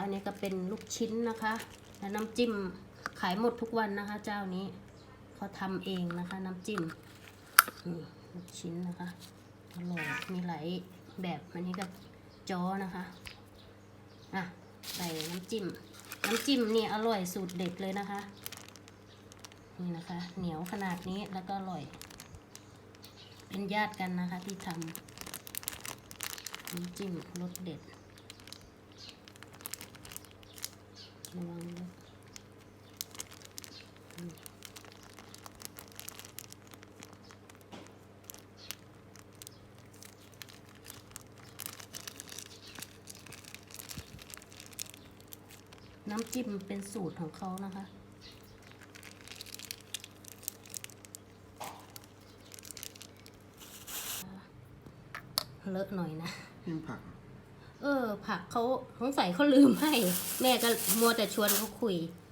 อันนี้ก็เป็นลูกชิ้นนะคะ และน้ำจิ้มขายหมดทุกวันนะคะ เจ้านี้เขาทำเองนะคะ น้ำจิ้มนี่ลูกชิ้นนะคะอร่อยมีหลายแบบอันนี้ก็จ้อนะคะอะใส่น้ำจิ้ม น้ำจิ้มนี่อร่อยสูตรเด็ดเลยนะคะนี่นะคะ เหนียวขนาดนี้แล้วก็อร่อย เป็นญาติกันนะคะที่ทำน้ำจิ้มรสเด็ดระวังด้วยอืม น้ำจิ้มเป็นสูตรของเขานะคะ เลอะหน่อยนะพิมพ์ผัก เออ ผักเขาสงสัยเขาลืมให้ แม่ก็มัวแต่ชวนเขาคุยอ